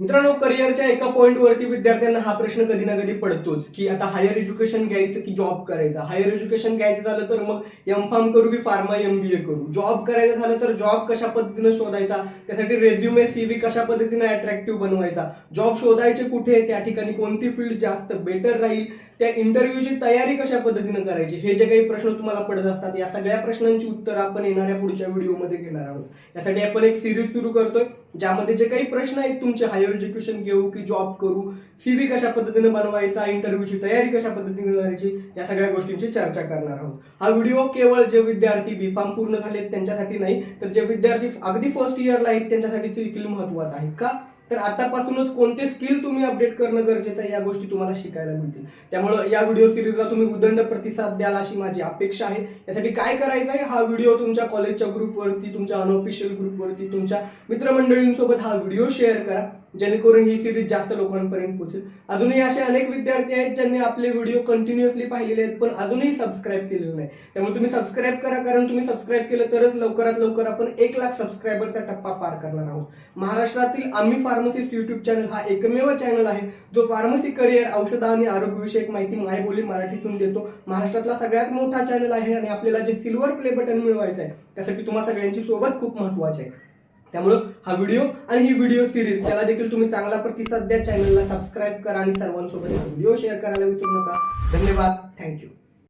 मित्रांनो करिअरच्या एका पॉईंटवरती विद्यार्थ्यांना हा प्रश्न कधी ना कधी पडतोच की आता हायर एज्युकेशन घ्यायचं की जॉब करायचा? हायर एज्युकेशन घ्यायचं झालं तर मग एम फार्म करू की फार्मा एम बी ए करू? जॉब करायचं झालं तर जॉब कशा पद्धतीनं शोधायचा? त्यासाठी रेझ्युमे सीव्ही कशा पद्धतीने अट्रॅक्टिव्ह बनवायचा? जॉब शोधायचे कुठे? त्या ठिकाणी कोणती फील्ड जास्त बेटर राहील? त्या इंटरव्ह्यूची तयारी कशा पद्धतीनं करायची? हे जे काही प्रश्न तुम्हाला पडत असतात या सगळ्या प्रश्नांची उत्तर आपण येणाऱ्या पुढच्या व्हिडिओमध्ये घेणार आहोत. यासाठी आपण एक सिरीज सुरू करतोय ज्यामध्ये जे काही प्रश्न आहेत तुमचे हायर एज्युकेशन घेऊ की जॉब करू सीव्ही कशा पद्धतीने बनवायचा इंटरव्ह्यूची तयारी कशा पद्धतीने करायची या सगळ्या गोष्टींची चर्चा करणार आहोत. हा व्हिडिओ केवळ जे विद्यार्थी बी फार्म पूर्ण झालेत त्यांच्यासाठी नाही तर जे विद्यार्थी अगदी फर्स्ट इयरला आहेत त्यांच्यासाठी देखील महत्त्वाचा आहे का? तर आतापासूनच कोणते स्किल तुम्ही अपडेट करणं गरजेचं आहे या गोष्टी तुम्हाला शिकायला मिळतील. त्यामुळे या व्हिडिओ सिरीजला तुम्ही उदंड प्रतिसाद द्याल अशी माझी अपेक्षा आहे. यासाठी काय करायचं आहे? हा व्हिडिओ तुमच्या कॉलेजच्या ग्रुपवरती तुमच्या अनऑफिशियल ग्रुपवरती तुमच्या मित्रमंडळींसोबत हा व्हिडिओ शेअर करा. जेणेकरून ही सिरीज जास्त लोकांपर्यंत पोहोचेल. अजूनही असे अनेक विद्यार्थी आहेत ज्यांनी आपले व्हिडिओ कंटिन्युअसली पाहिलेले आहेत पण अजूनही सबस्क्राईब केलेलं नाही. त्यामुळे तुम्ही सबस्क्राईब करा कारण तुम्ही सबस्क्राईब केलं तरच लवकरात लवकर आपण एक लाख सबस्क्रायबरचा टप्पा पार करणार आहोत. महाराष्ट्रातील आम्ही फार्मसिस्ट युट्यूब चॅनल हा एकमेव चॅनल आहे जो फार्मसी करिअर औषध आणि आरोग्यविषयक माहिती मायबोली मराठीतून देतो. महाराष्ट्रातला सगळ्यात मोठा चॅनल आहे आणि आपल्याला जे सिल्वर प्ले बटन मिळवायचं आहे त्यासाठी तुम्हा सगळ्यांची सोबत खूप महत्वाची आहे. त्यामुळं हा व्हिडिओ आणि ही व्हिडिओ सिरीज त्याला देखील तुम्ही चांगला प्रतिसाद द्या. चॅनलला सबस्क्राईब करा आणि सर्वांसोबत व्हिडिओ शेअर करायला विसरू नका. धन्यवाद. थँक्यू